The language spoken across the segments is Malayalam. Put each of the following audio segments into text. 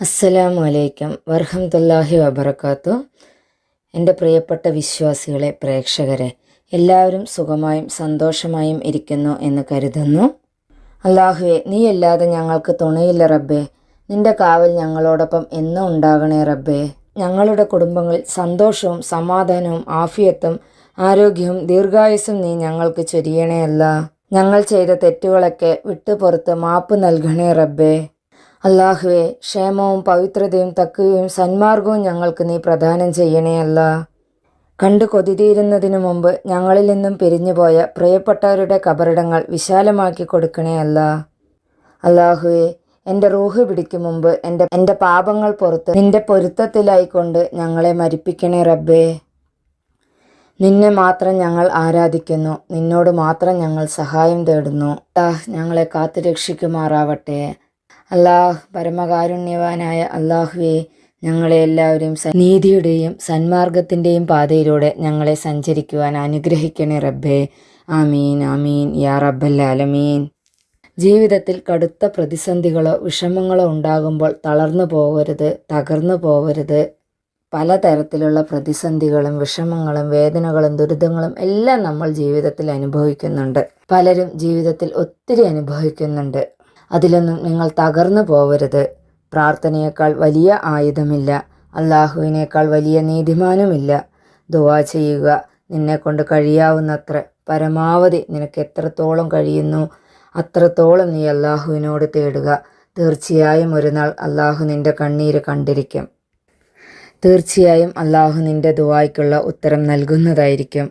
അസ്സലാമു അലൈക്കും വർഹമത്തല്ലാഹി വബർക്കാത്തു എന്റെ പ്രിയപ്പെട്ട വിശ്വാസികളെ പ്രേക്ഷകരെ എല്ലാവരും സുഖമായും സന്തോഷമായും ഇരിക്കുന്നു എന്ന് കരുതുന്നു. അള്ളാഹുവെ നീ അല്ലാതെ ഞങ്ങൾക്ക് തുണയില്ല റബ്ബേ. നിന്റെ കാവൽ ഞങ്ങളോടൊപ്പം എന്നും ഉണ്ടാകണേ റബ്ബേ. ഞങ്ങളുടെ കുടുംബങ്ങളിൽ സന്തോഷവും സമാധാനവും ആഫിയത്തും ആരോഗ്യവും ദീർഘായുസ്സും നീ ഞങ്ങൾക്ക് ചൊരിയണേ അല്ല. ഞങ്ങൾ ചെയ്ത തെറ്റുകളൊക്കെ വിട്ടുപുറത്ത് മാപ്പ് നൽകണേ റബ്ബേ. അള്ളാഹുവെ ക്ഷേമവും പവിത്രതയും തക്കുകയും സന്മാർഗവും ഞങ്ങൾക്ക് നീ പ്രദാനം ചെയ്യണേ അല്ല. കണ്ടു കൊതിതീരുന്നതിനു മുമ്പ് ഞങ്ങളിൽ നിന്നും പിരിഞ്ഞുപോയ പ്രിയപ്പെട്ടവരുടെ കബറിടങ്ങൾ വിശാലമാക്കി കൊടുക്കണേ അല്ല. അള്ളാഹുവെ എന്റെ റൂഹ് പിടിക്കും മുമ്പ് എന്റെ എന്റെ പാപങ്ങൾ പുറത്ത് നിന്റെ പൊരുത്തത്തിലായിക്കൊണ്ട് ഞങ്ങളെ മരിപ്പിക്കണേ റബ്ബേ. നിന്നെ മാത്രം ഞങ്ങൾ ആരാധിക്കുന്നു. നിന്നോട് മാത്രം ഞങ്ങൾ സഹായം തേടുന്നു. ഞങ്ങളെ കാത്തു അല്ലാഹ് പരമകാരുണ്യവാനായ അള്ളാഹുവെ ഞങ്ങളെ എല്ലാവരെയും നീതിയുടെയും സന്മാർഗത്തിന്റെയും പാതയിലൂടെ ഞങ്ങളെ സഞ്ചരിക്കുവാൻ അനുഗ്രഹിക്കണേ റബ്ബേ. ആമീൻ ആമീൻ യാ റബ്ബല്ലാലമീൻ. ജീവിതത്തിൽ കടുത്ത പ്രതിസന്ധികളോ വിഷമങ്ങളോ ഉണ്ടാകുമ്പോൾ തളർന്നു പോകരുത് തകർന്നു പോകരുത്. പലതരത്തിലുള്ള പ്രതിസന്ധികളും വിഷമങ്ങളും വേദനകളും ദുരിതങ്ങളും എല്ലാം നമ്മൾ ജീവിതത്തിൽ അനുഭവിക്കുന്നുണ്ട്. പലരും ജീവിതത്തിൽ ഒത്തിരി അനുഭവിക്കുന്നുണ്ട്. അതിലൊന്നും നിങ്ങൾ തകർന്നു പോവരുത്. പ്രാർത്ഥനയേക്കാൾ വലിയ ആയുധമില്ല. അള്ളാഹുവിനേക്കാൾ വലിയ നീതിമാനുമില്ല. ദുവാ ചെയ്യുക നിന്നെക്കൊണ്ട് കഴിയാവുന്നത്ര. പരമാവധി നിനക്ക് എത്രത്തോളം കഴിയുന്നു അത്രത്തോളം നീ അള്ളാഹുവിനോട് തേടുക. തീർച്ചയായും ഒരു നാൾ അള്ളാഹു നിന്റെ കണ്ണീര് കണ്ടിരിക്കും. തീർച്ചയായും അള്ളാഹു നിന്റെ ദുവായ്ക്കുള്ള ഉത്തരം നൽകുന്നതായിരിക്കും.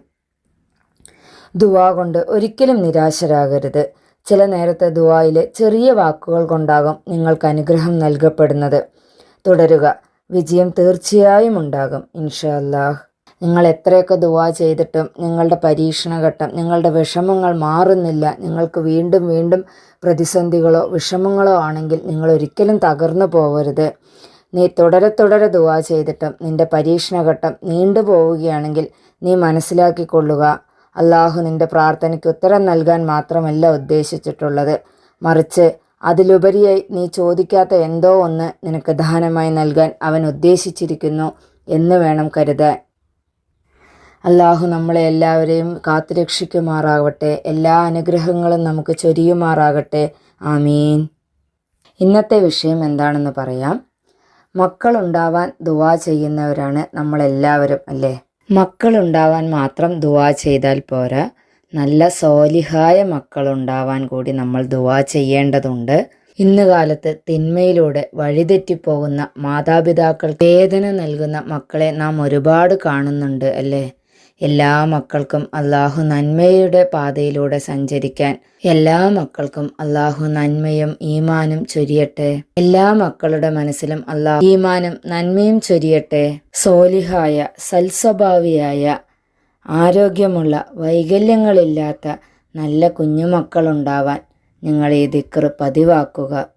ദുവാ കൊണ്ട് ഒരിക്കലും നിരാശരാകരുത്. ചില നേരത്തെ ദുവായിലെ ചെറിയ വാക്കുകൾ കൊണ്ടാകും നിങ്ങൾക്ക് അനുഗ്രഹം നൽകപ്പെടുന്നത്. തുടരുക. വിജയം തീർച്ചയായും ഉണ്ടാകും. ഇൻഷാ നിങ്ങൾ എത്രയൊക്കെ ദുവാ ചെയ്തിട്ടും നിങ്ങളുടെ പരീക്ഷണഘട്ടം നിങ്ങളുടെ വിഷമങ്ങൾ മാറുന്നില്ല. നിങ്ങൾക്ക് വീണ്ടും വീണ്ടും പ്രതിസന്ധികളോ വിഷമങ്ങളോ ആണെങ്കിൽ നിങ്ങൾ ഒരിക്കലും തകർന്നു പോകരുത് നീ തുടരെ തുടരെ ദുവാ ചെയ്തിട്ടും നിന്റെ പരീക്ഷണഘട്ടം നീണ്ടു പോവുകയാണെങ്കിൽ നീ മനസ്സിലാക്കിക്കൊള്ളുക. അള്ളാഹു നിന്റെ പ്രാർത്ഥനയ്ക്ക് ഉത്തരം നൽകാൻ മാത്രമല്ല ഉദ്ദേശിച്ചിട്ടുള്ളത്. മറിച്ച് അതിലുപരിയായി നീ ചോദിക്കാത്ത എന്തോ ഒന്ന് നിനക്ക് ദാനമായി നൽകാൻ അവൻ ഉദ്ദേശിച്ചിരിക്കുന്നു എന്ന് വേണം കരുതാൻ. അള്ളാഹു നമ്മളെ എല്ലാവരെയും കാത്തുരക്ഷിക്കുമാറാകട്ടെ. എല്ലാ അനുഗ്രഹങ്ങളും നമുക്ക് ചൊരിയുമാറാകട്ടെ. ആമീൻ. ഇന്നത്തെ വിഷയം എന്താണെന്ന് പറയാം. മക്കളുണ്ടാവാൻ ദുവാ ചെയ്യുന്നവരാണ് നമ്മളെല്ലാവരും അല്ലേ? മക്കളുണ്ടാവാൻ മാത്രം ദുവാ ചെയ്താൽ പോരാ. നല്ല സോലിഹായ മക്കളുണ്ടാവാൻ കൂടി നമ്മൾ ദുവാ ചെയ്യേണ്ടതുണ്ട്. ഇന്ന് കാലത്ത് തിന്മയിലൂടെ വഴിതെറ്റിപ്പോകുന്ന മാതാപിതാക്കൾ വേദന നൽകുന്ന മക്കളെ നാം ഒരുപാട് കാണുന്നുണ്ട് അല്ലേ? എല്ലാ മക്കൾക്കും അള്ളാഹു നന്മയുടെ പാതയിലൂടെ സഞ്ചരിക്കാൻ എല്ലാ മക്കൾക്കും അള്ളാഹു നന്മയും ഈമാനും ചൊരിയട്ടെ. എല്ലാ മക്കളുടെ മനസ്സിലും അള്ളാഹു ഈമാനും നന്മയും ചൊരിയട്ടെ. സോലിഹായ സൽസ്വഭാവിയായ ആരോഗ്യമുള്ള വൈകല്യങ്ങളില്ലാത്ത നല്ല കുഞ്ഞുമക്കളുണ്ടാവാൻ നിങ്ങൾ ഈ ദിക്ർ പതിവാക്കുക.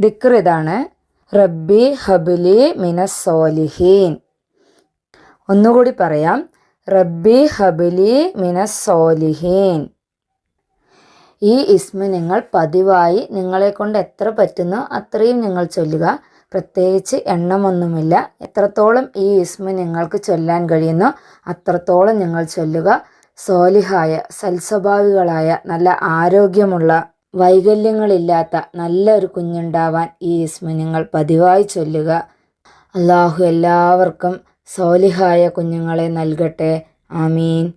ദിക്ർ ഇതാണ്. റബ്ബി ഹബിലി മിനസ് സോലിഹീൻ. ഒന്നുകൂടി പറയാം. റബ്ബി ഹബിലി മിനസോലിഹീൻ ഈ ഇസ്മ നിങ്ങൾ പതിവായി നിങ്ങളെ കൊണ്ട് എത്ര പറ്റുന്നോ അത്രയും നിങ്ങൾ ചൊല്ലുക. പ്രത്യേകിച്ച് എണ്ണമൊന്നുമില്ല. എത്രത്തോളം ഈ ഇസ്മ നിങ്ങൾക്ക് ചൊല്ലാൻ കഴിയുന്നോ അത്രത്തോളം നിങ്ങൾ ചൊല്ലുക. സോലിഹായ സൽസ്വഭാവികളായ നല്ല ആരോഗ്യമുള്ള വൈകല്യങ്ങളില്ലാത്ത നല്ലൊരു കുഞ്ഞുണ്ടാവാൻ ഈ ഇസ്മ നിങ്ങൾ പതിവായി ചൊല്ലുക. അള്ളാഹു എല്ലാവർക്കും സോലിഹായ കുഞ്ഞുങ്ങളെ നൽകട്ടെ. ആമീൻ.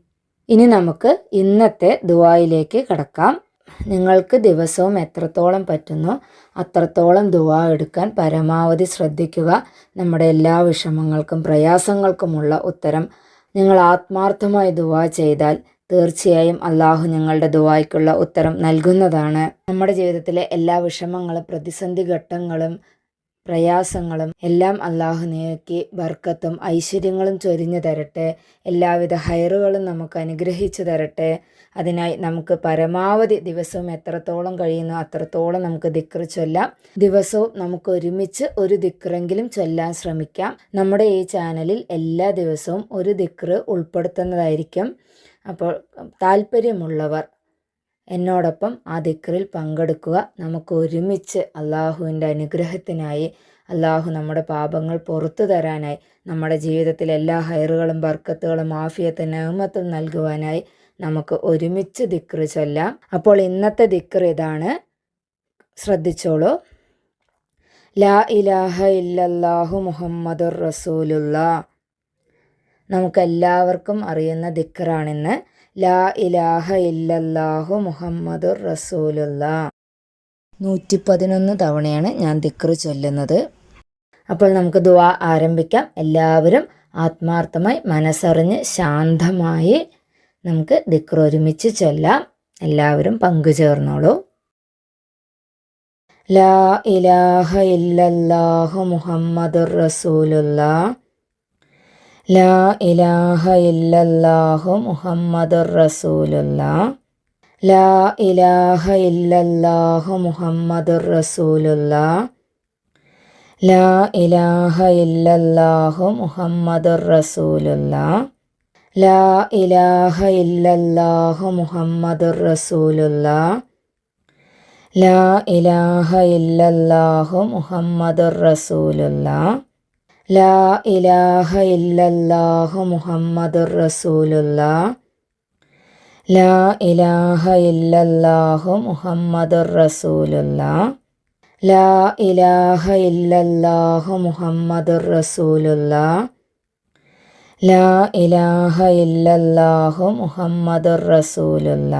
ഇനി നമുക്ക് ഇന്നത്തെ ദുവായിലേക്ക് കടക്കാം. നിങ്ങൾക്ക് ദിവസവും എത്രത്തോളം പറ്റുന്നു അത്രത്തോളം ദുവാ എടുക്കാൻ പരമാവധി ശ്രദ്ധിക്കുക. നമ്മുടെ എല്ലാ വിഷമങ്ങൾക്കും പ്രയാസങ്ങൾക്കുമുള്ള ഉത്തരം. നിങ്ങൾ ആത്മാർത്ഥമായി ദുവാ ചെയ്താൽ തീർച്ചയായും അള്ളാഹു ഞങ്ങളുടെ ദുവായ്ക്കുള്ള ഉത്തരം നൽകുന്നതാണ്. നമ്മുടെ ജീവിതത്തിലെ എല്ലാ വിഷമങ്ങളും പ്രതിസന്ധി ഘട്ടങ്ങളും പ്രയാസങ്ങളും എല്ലാം അള്ളാഹു നീക്കി ബർക്കത്തും ഐശ്വര്യങ്ങളും ചൊരിഞ്ഞു തരട്ടെ. എല്ലാവിധ ഹൈറുകളും നമുക്ക് അനുഗ്രഹിച്ചു തരട്ടെ. അതിനായി നമുക്ക് പരമാവധി ദിവസവും എത്രത്തോളം കഴിയുന്നു അത്രത്തോളം നമുക്ക് ദിക്ർ ചൊല്ലാം. ദിവസവും നമുക്ക് ഒരുമിച്ച് ഒരു ദിക്റെങ്കിലും ചൊല്ലാൻ ശ്രമിക്കാം. നമ്മുടെ ഈ ചാനലിൽ എല്ലാ ദിവസവും ഒരു ദിക്ർ ഉൾപ്പെടുത്തുന്നതായിരിക്കും. അപ്പോൾ താല്പര്യമുള്ളവർ എന്നോടൊപ്പം ആ ദിക്റിൽ പങ്കെടുക്കുക. നമുക്ക് ഒരുമിച്ച് അള്ളാഹുവിന്റെ അനുഗ്രഹത്തിനായി അള്ളാഹു നമ്മുടെ പാപങ്ങൾ പുറത്തു തരാനായി നമ്മുടെ ജീവിതത്തിൽ എല്ലാ ഹൈറുകളും ബർക്കത്തുകളും ആഫിയത്തും നവമത്തും നൽകുവാനായി നമുക്ക് ഒരുമിച്ച് ദിക്റ് ചൊല്ലാം. അപ്പോൾ ഇന്നത്തെ ദിക്ർ ഇതാണ്. ശ്രദ്ധിച്ചോളൂ. ലാ ഇലാഹ ഇല്ലല്ലാഹു മുഹമ്മദുർ റസൂലുള്ള. നമുക്കെല്ലാവർക്കും അറിയുന്ന ദിക്റാണിന്ന്. ലാ ഇലാഹ ഇല്ലല്ലാഹു മുഹമ്മദുർ റസൂലുള്ള. നൂറ്റി പതിനൊന്ന് തവണയാണ് ഞാൻ ദിക്റ് ചൊല്ലുന്നത്. അപ്പോൾ നമുക്ക് ദുവാ ആരംഭിക്കാം. എല്ലാവരും ആത്മാർത്ഥമായി മനസ്സറിഞ്ഞ് ശാന്തമായി നമുക്ക് ദിക്ർ ഒരുമിച്ച് ചൊല്ലാം. എല്ലാവരും പങ്കുചേർന്നോളൂ ലാ ഇലാഹ ഇല്ലല്ലാഹു മുഹമ്മദുർ റസൂലുള്ള. ലാ ഇലാഹ ഇല്ലല്ലാഹു മുഹമ്മദുർ റസൂലുള്ള. ലാ ഇലാഹ ഇല്ലല്ലാഹു മുഹമ്മദുർ റസൂലുള്ള. ലാ ഇലാഹ ഇല്ലല്ലാഹു മുഹമ്മദുർ റസൂലുള്ള. ലാ ഇലാഹ ഇല്ലല്ലാഹു മുഹമ്മദുർ റസൂലുള്ള. ലാ ഇലാഹ ഇല്ലല്ലാഹു മുഹമ്മദുർ റസൂലുള്ള. ലാ ഇലാഹ ഇല്ലല്ലാഹു മുഹമ്മദുർ റസൂലുള്ള. ലാ ഇലാഹ ഇല്ലല്ലാഹു മുഹമ്മദുർ റസൂലുള്ള. ലാ ഇലാഹ ഇല്ലല്ലാഹു മുഹമ്മദുർ റസൂലുള്ള. ലാ ഇലാഹ ഇല്ലല്ലാഹു മുഹമ്മദുർ റസൂലുള്ള.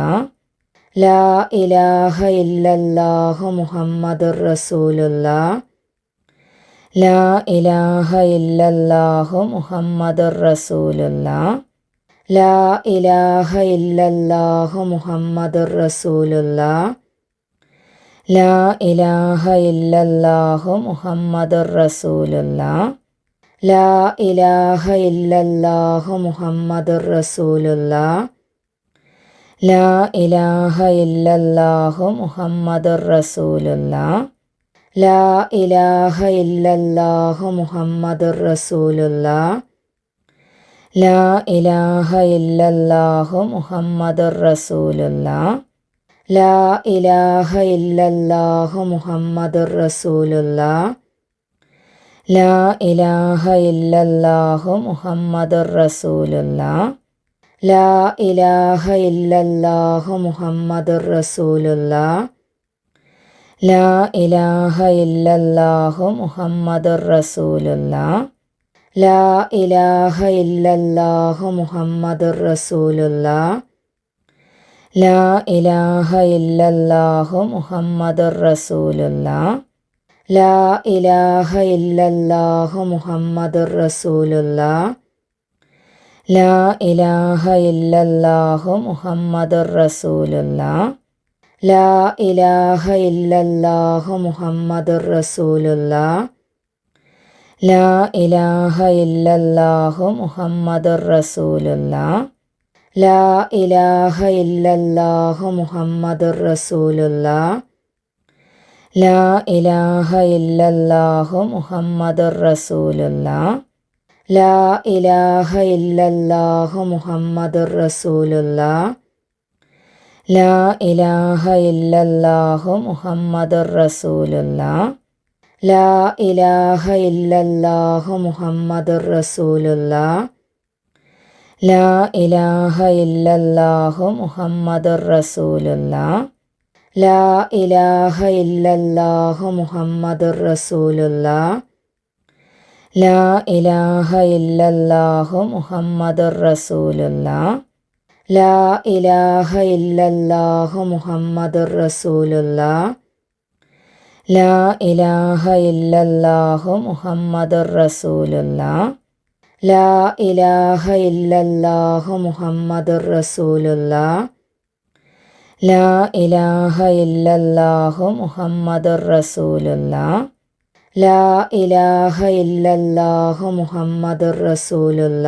ലാ ഇലാഹ ഇല്ലല്ലാഹു മുഹമ്മദുർ റസൂലുള്ള. ലാ ഇലാഹ ഇല്ലല്ലാഹു മുഹമ്മദുർ റസൂലുള്ള. ലാ ഇലാഹ ഇല്ലല്ലാഹു മുഹമ്മദുർ റസൂലുള്ള. ലാ ഇലാഹ ഇല്ലല്ലാഹു മുഹമ്മദുർ റസൂലുള്ള. ലാ ഇലാഹ ഇല്ലല്ലാഹു മുഹമ്മദുർ റസൂലുള്ള. ലാ ഇലാഹ ഇല്ലല്ലാഹു മുഹമ്മദുർ റസൂലുള്ള. ലാ ഇലാഹ ഇല്ലല്ലാഹു മുഹമ്മദുർ റസൂലുള്ള. ലാ ഇലാഹ ഇല്ലല്ലാഹു മുഹമ്മദുർ റസൂലുള്ള. ലാ ഇലാഹ ഇല്ലല്ലാഹു മുഹമ്മദുർ റസൂലുള്ള. ലാ ഇലാഹ ഇല്ലല്ലാഹു മുഹമ്മദുർ റസൂലുള്ള. ലാ ഇലാഹ ഇല്ലല്ലാഹു മുഹമ്മദുർ റസൂലുള്ള. ലാ ഇലാഹ ഇല്ലല്ലാഹു മുഹമ്മദുർ റസൂലുള്ള. ലാ ഇലാഹ ഇല്ലല്ലാഹു മുഹമ്മദുർ റസൂലുള്ള. ലാ ഇലാഹ ഇല്ലല്ലാഹു മുഹമ്മദുർ റസൂലുള്ള. ലാ ഇലാഹ ഇല്ലല്ലാഹു മുഹമ്മദുർ റസൂലുള്ള. ലാ ഇലാഹ ഇല്ലല്ലാഹു മുഹമ്മദുർ റസൂലുള്ള. ലാ ഇലാഹ ഇല്ലല്ലാഹു മുഹമ്മദുർ റസൂലുള്ള. ലാ ഇലാഹ ഇല്ലല്ലാഹു മുഹമ്മദുർ റസൂലുള്ള. ലാ ഇലാഹ ഇല്ലല്ലാഹു മുഹമ്മദുർ റസൂലുള്ള. ലാ ഇലാഹ ഇല്ലല്ലാഹു മുഹമ്മദുർ റസൂലുള്ള. ലാ ഇലാഹ ഇല്ലല്ലാഹു മുഹമ്മദുർ റസൂലുള്ള. ലാ ഇലാഹ ഇല്ലല്ലാഹു മുഹമ്മദുർ റസൂലുള്ള. ലാ ഇലാഹ ഇല്ലല്ലാഹു മുഹമ്മദുർ റസൂലുള്ള. ലാ ഇലാഹ ഇല്ലല്ലാഹു മുഹമ്മദുർ റസൂലുള്ള. ലാ ഇലാഹ ഇല്ലല്ലാഹു മുഹമ്മദുർ റസൂലുള്ള. ലാ ഇലാഹ ഇല്ലല്ലാഹു മുഹമ്മദുർ റസൂലുള്ള. ലാ ഇലാഹ ഇല്ലല്ലാഹു മുഹമ്മദുർ റസൂലുള്ള. ലാ ഇലാഹ ഇല്ലല്ലാഹു മുഹമ്മദുർ റസൂലുള്ള. ലാ ഇലാഹ ഇല്ലല്ലാഹു മുഹമ്മദുർ റസൂലുള്ള. ലാ ഇലാഹ ഇല്ലല്ലാഹു മുഹമ്മദുർ റസൂലുള്ള. ലാ ഇലാഹ ഇല്ലല്ലാഹു മുഹമ്മദുർ റസൂലുള്ള.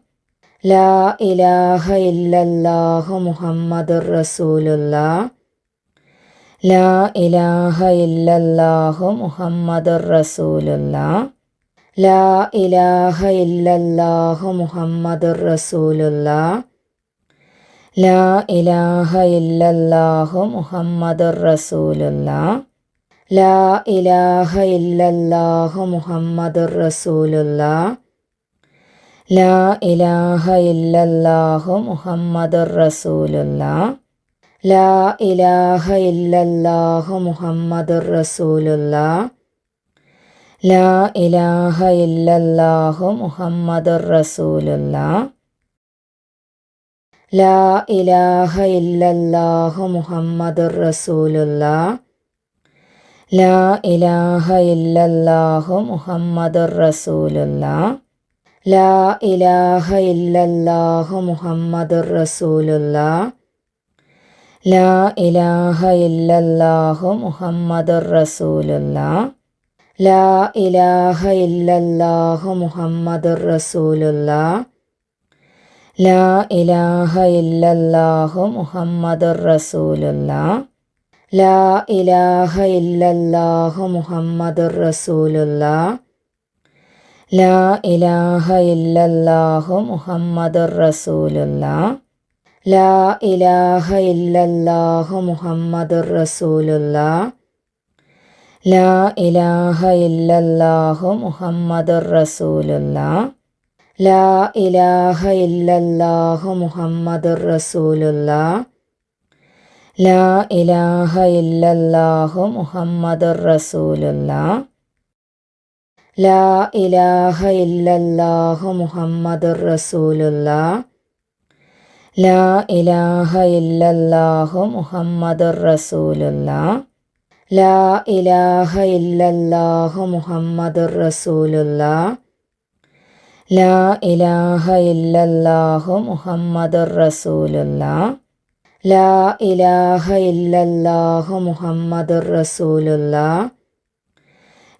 ലാ ഇലാഹ ഇല്ലല്ലാഹു മുഹമ്മദുർ റസൂലുള്ള. ലാ ഇലാഹ ഇല്ലല്ലാഹു മുഹമ്മദുർ റസൂലുള്ള. ലാ ഇലാഹ ഇല്ലല്ലാഹു മുഹമ്മദുർ റസൂലുള്ള. ലാ ഇലാഹ ഇല്ലല്ലാഹു മുഹമ്മദുർ റസൂലുള്ള. ലാ ഇലാഹ ഇല്ലല്ലാഹു മുഹമ്മദുർ റസൂലുള്ള. ലാ ഇലാഹ ഇല്ലല്ലാഹു മുഹമ്മദുർ റസൂലുള്ള. ലാ ഇലാഹ ഇല്ലല്ലാഹു മുഹമ്മദുർ റസൂലുള്ള. ലാ ഇലാഹ ഇല്ലല്ലാഹു മുഹമ്മദുർ റസൂലുള്ള. ലാ ഇലാഹ ഇല്ലല്ലാഹു മുഹമ്മദുർ റസൂലുള്ള. ലാ ഇലാഹ ഇല്ലല്ലാഹു മുഹമ്മദുർ റസൂലുള്ള. ലാ ഇലാഹ ഇല്ലല്ലാഹു മുഹമ്മദുർ റസൂലുള്ള. ലാ ഇലാഹ ഇല്ലല്ലാഹു മുഹമ്മദുർ റസൂലുള്ള. ലാ ഇലാഹ ഇല്ലല്ലാഹു മുഹമ്മദുർ റസൂലുള്ള. ലാ ഇലാഹ ഇല്ലല്ലാഹു മുഹമ്മദുർ റസൂലുള്ള. ലാ ഇലാഹ ഇല്ലല്ലാഹു മുഹമ്മദുർ റസൂലുള്ള. ലാ ഇലാഹ ഇല്ലല്ലാഹു മുഹമ്മദുർ റസൂലുള്ള. ലാ ഇലാഹ ഇല്ലല്ലാഹു മുഹമ്മദുർ റസൂലുള്ള. ലാ ഇലാഹ ഇല്ലല്ലാഹു മുഹമ്മദുർ റസൂലുള്ള. ലാ ഇലാഹ ഇല്ലല്ലാഹു മുഹമ്മദുർ റസൂലുള്ള. ലാ ഇലാഹ ഇല്ലല്ലാഹു മുഹമ്മദുർ റസൂലുള്ള. ലാ ഇലാഹ ഇല്ലല്ലാഹു മുഹമ്മദുർ റസൂലുള്ള. ലാ ഇലാഹ ഇല്ലല്ലാഹു മുഹമ്മദുർ റസൂലുള്ള. ലാ ഇലാഹ ഇല്ലല്ലാഹു മുഹമ്മദുർ റസൂലുള്ള. ലാ ഇലാഹ ഇല്ലല്ലാഹു മുഹമ്മദുർ റസൂലുള്ള. ലാ ഇലാഹ ഇല്ലല്ലാഹു മുഹമ്മദുർ റസൂലുള്ള.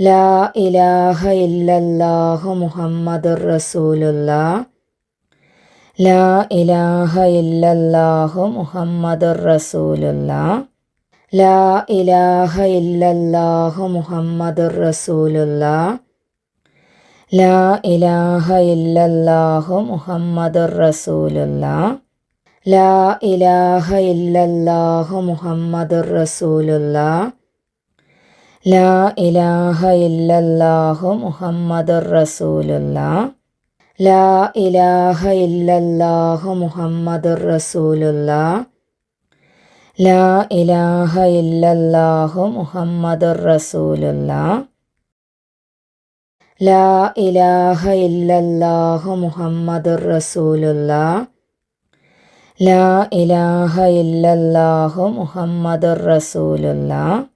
ലാ ഇലാഹ ഇല്ലല്ലാഹു മുഹമ്മദുർ റസൂലുള്ള. ലാ ഇലാഹ ഇല്ലല്ലാഹു മുഹമ്മദുർ റസൂലുള്ള. ലാ ഇലാഹ ഇല്ലല്ലാഹു മുഹമ്മദുർ റസൂലുള്ള. ലാ ഇലാഹ ഇല്ലല്ലാഹു മുഹമ്മദുർ റസൂലുള്ള. ലാ ഇലാഹ ഇല്ലല്ലാഹു മുഹമ്മദുർ റസൂലുള്ള. ലാ ഇലാഹ ഇല്ലല്ലാഹു മുഹമ്മദുർ റസൂലുള്ള. ലാ ഇലാഹ ഇല്ലല്ലാഹു മുഹമ്മദുർ റസൂലുള്ള. ലാ ഇലാഹ ഇല്ലല്ലാഹു മുഹമ്മദുർ റസൂലുള്ള. ലാ ഇലാഹ ഇല്ലല്ലാഹു മുഹമ്മദുർ റസൂലുള്ള. ലാ ഇലാഹ ഇല്ലല്ലാഹു മുഹമ്മദുർ റസൂലുള്ള.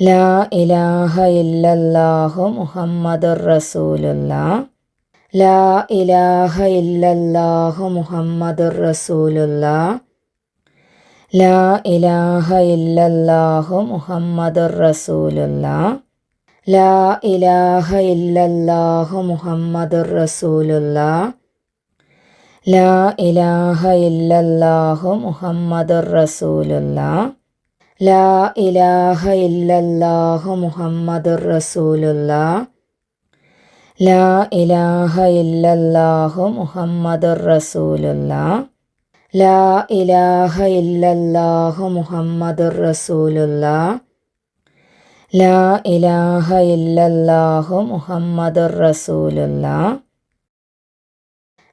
ലാ ഇലാഹ ഇല്ലല്ലാഹു മുഹമ്മദുർ റസൂലുള്ള. ലാ ഇലാഹ ഇല്ലല്ലാഹു മുഹമ്മദുർ റസൂലുള്ള. ലാ ഇലാഹ ഇല്ലല്ലാഹു മുഹമ്മദുർ റസൂലുള്ള. ലാ ഇലാഹ ഇല്ലല്ലാഹു മുഹമ്മദുർ റസൂലുള്ള. ലാ ഇലാഹ ഇല്ലല്ലാഹു മുഹമ്മദുർ റസൂലുള്ള. ലാ ഇലാഹ ഇല്ലല്ലാഹു മുഹമ്മദുർ റസൂലുള്ള. ലാ ഇലാഹ ഇല്ലല്ലാഹു മുഹമ്മദുർ റസൂലുള്ള. ലാ ഇലാഹ ഇല്ലല്ലാഹു മുഹമ്മദുർ റസൂലുള്ള. ലാ ഇലാഹ ഇല്ലല്ലാഹു മുഹമ്മദുർ റസൂലുള്ള.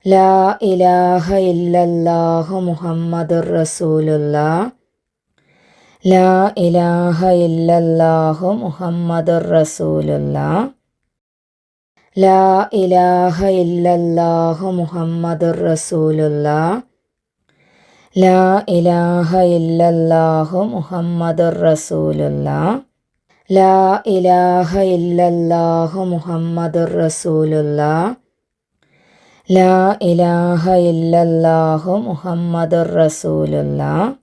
ലാ ഇലാഹ ഇല്ലല്ലാഹു മുഹമ്മദുർ റസൂലുള്ള. ലാ ഇലാഹ ഇല്ലല്ലാഹു മുഹമ്മദുർ റസൂലുള്ള. ലാ ഇലാഹ ഇല്ലല്ലാഹു മുഹമ്മദുർ റസൂലുള്ള. ലാ ഇലാഹ ഇല്ലല്ലാഹു മുഹമ്മദുർ റസൂലുള്ള. ലാ ഇലാഹ ഇല്ലല്ലാഹു മുഹമ്മദുർ റസൂലുള്ള. ലാ ഇലാഹ ഇല്ലല്ലാഹു മുഹമ്മദുർ റസൂലുള്ള.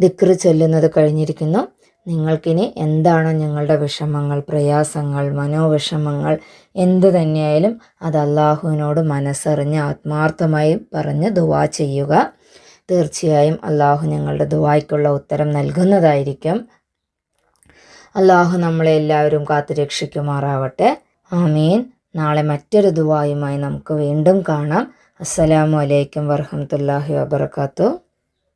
ദിക്ർ ചൊല്ലുന്നത് കഴിഞ്ഞിരിക്കുന്നു. നിങ്ങൾക്കിനി എന്താണ് ഞങ്ങളുടെ വിഷമങ്ങൾ പ്രയാസങ്ങൾ മനോവിഷമങ്ങൾ എന്ത് തന്നെയായാലും അത് അള്ളാഹുവിനോട് മനസ്സറിഞ്ഞ് ആത്മാർത്ഥമായി പറഞ്ഞ് ദുവാ ചെയ്യുക. തീർച്ചയായും അള്ളാഹു ഞങ്ങളുടെ ദുവായ്ക്കുള്ള ഉത്തരം നൽകുന്നതായിരിക്കും. അള്ളാഹു നമ്മളെ എല്ലാവരും കാത്തു രക്ഷിക്കുമാറാവട്ടെ. ആമീൻ. നാളെ മറ്റൊരു ദുവായുമായി നമുക്ക് വീണ്ടും കാണാം. അസ്സലാമു അലൈക്കും വർഹമത്തല്ലാഹി വബർക്കാത്തു